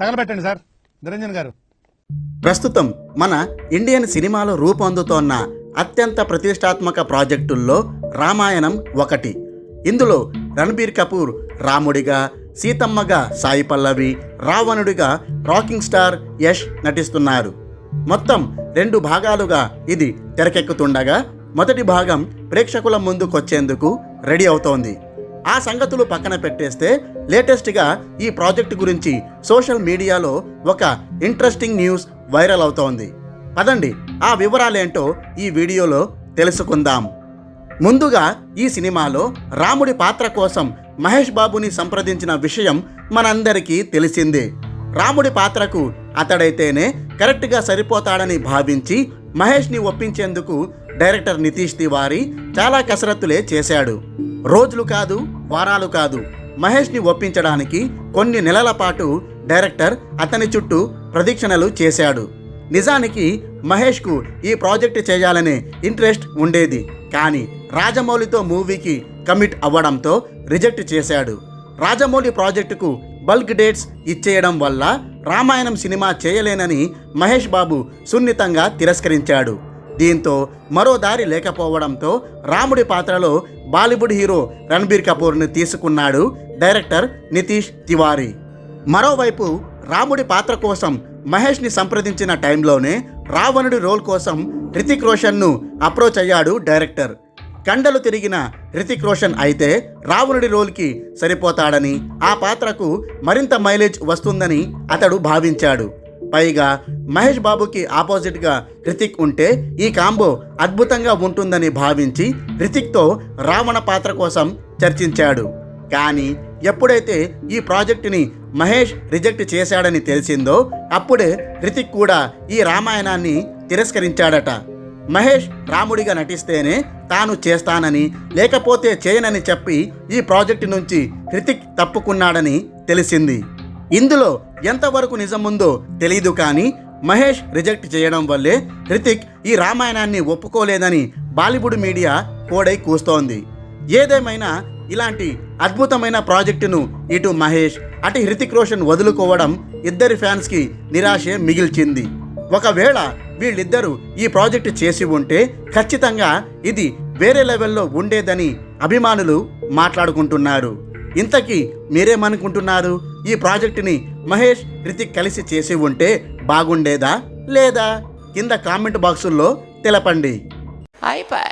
తగలబెట్టండి sir. Niranjan గారు. ప్రస్తుతం మన ఇండియన్ సినిమాలో రూపొందుతోన్న అత్యంత ప్రతిష్టాత్మక ప్రాజెక్టుల్లో రామాయణం ఒకటి. ఇందులో రణబీర్ కపూర్ రాముడిగా సీతమ్మగా సాయి పల్లవి రావణుడిగా రాకింగ్ స్టార్ యష్ నటిస్తున్నారు. మొత్తం రెండు భాగాలుగా ఇది తెరకెక్కుతుండగా మొదటి భాగం ప్రేక్షకుల ముందుకొచ్చేందుకు రెడీ అవుతోంది. ఆ సంగతులు పక్కన పెట్టేస్తే లేటెస్ట్గా ఈ ప్రాజెక్టు గురించి సోషల్ మీడియాలో ఒక ఇంట్రెస్టింగ్ న్యూస్ వైరల్ అవుతోంది. పదండి ఆ వివరాలేంటో ఈ వీడియోలో తెలుసుకుందాం. ముందుగా ఈ సినిమాలో రాముడి పాత్ర కోసం మహేష్ బాబుని సంప్రదించిన విషయం మనందరికీ తెలిసిందే. రాముడి పాత్రకు అతడైతేనే కరెక్ట్గా సరిపోతాడని భావించి మహేష్ని ఒప్పించేందుకు డైరెక్టర్ నితీష్ తివారీ చాలా కసరత్తులే చేశాడు. రోజులు కాదు వారాలు కాదు. మహేష్ని ఒప్పించడానికి కొన్ని నెలల పాటు డైరెక్టర్ అతని చుట్టూ ప్రదీక్షణలు చేశాడు. నిజానికి మహేష్కు ఈ ప్రాజెక్ట్ చేయాలనే ఇంట్రెస్ట్ ఉండేది. కానీ రాజమౌళితో మూవీకి కమిట్ అవ్వడంతో రిజెక్ట్ చేశాడు. రాజమౌళి ప్రాజెక్టుకు బల్క్ డేట్స్ ఇచ్చేయడం వల్ల రామాయణం సినిమా చేయలేనని మహేష్ బాబు సున్నితంగా తిరస్కరించాడు. దీంతో మరో దారి లేకపోవడంతో రాముడి పాత్రలో బాలీవుడ్ హీరో రణబీర్ కపూర్ని తీసుకున్నాడు డైరెక్టర్ నితీష్ తివారీ. మరోవైపు రాముడి పాత్ర కోసం మహేష్ని సంప్రదించిన టైంలోనే రావణుడి రోల్ కోసం రితిక్ రోషన్ను అప్రోచ్ అయ్యాడు డైరెక్టర్. కండలు తిరిగిన రితిక్ రోషన్ అయితే రావణుడి రోల్కి సరిపోతాడని ఆ పాత్రకు మరింత మైలేజ్ వస్తుందని అతడు భావించాడు. పైగా మహేష్ బాబుకి ఆపోజిట్గా రితిక్ ఉంటే ఈ కాంబో అద్భుతంగా ఉంటుందని భావించి రితిక్తో రావణ పాత్ర కోసం చర్చించాడు. కానీ ఎప్పుడైతే ఈ ప్రాజెక్టుని మహేష్ రిజెక్ట్ చేశాడని తెలిసిందో అప్పుడే రితిక్ కూడా ఈ రామాయణాన్ని తిరస్కరించాడట. మహేష్ రాముడిగా నటిస్తేనే తాను చేస్తానని లేకపోతే చేయనని చెప్పి ఈ ప్రాజెక్టు నుంచి రితిక్ తప్పుకున్నాడని తెలిసింది. ఇందులో ఎంతవరకు నిజముందో తెలియదు కానీ మహేష్ రిజెక్ట్ చేయడం వల్లే హృతిక్ ఈ రామాయణాన్ని ఒప్పుకోలేదని బాలీవుడ్ మీడియా కోడై కూస్తోంది. ఏదేమైనా ఇలాంటి అద్భుతమైన ప్రాజెక్టును ఇటు మహేష్ అటు హృతిక్ రోషన్ వదులుకోవడం ఇద్దరి ఫ్యాన్స్కి నిరాశే మిగిల్చింది. ఒకవేళ వీళ్ళిద్దరూ ఈ ప్రాజెక్టు చేసి ఉంటే ఖచ్చితంగా ఇది వేరే లెవెల్లో ఉండేదని అభిమానులు మాట్లాడుకుంటున్నారు. ఇంతకీ మీరేమనుకుంటున్నారు? ఈ ప్రాజెక్టుని మహేష్ రితిక్ కలిసి చేసి ఉంటే బాగుండేదా లేదా? కింద కామెంట్ బాక్సుల్లో తెలపండి. అయిపోయి.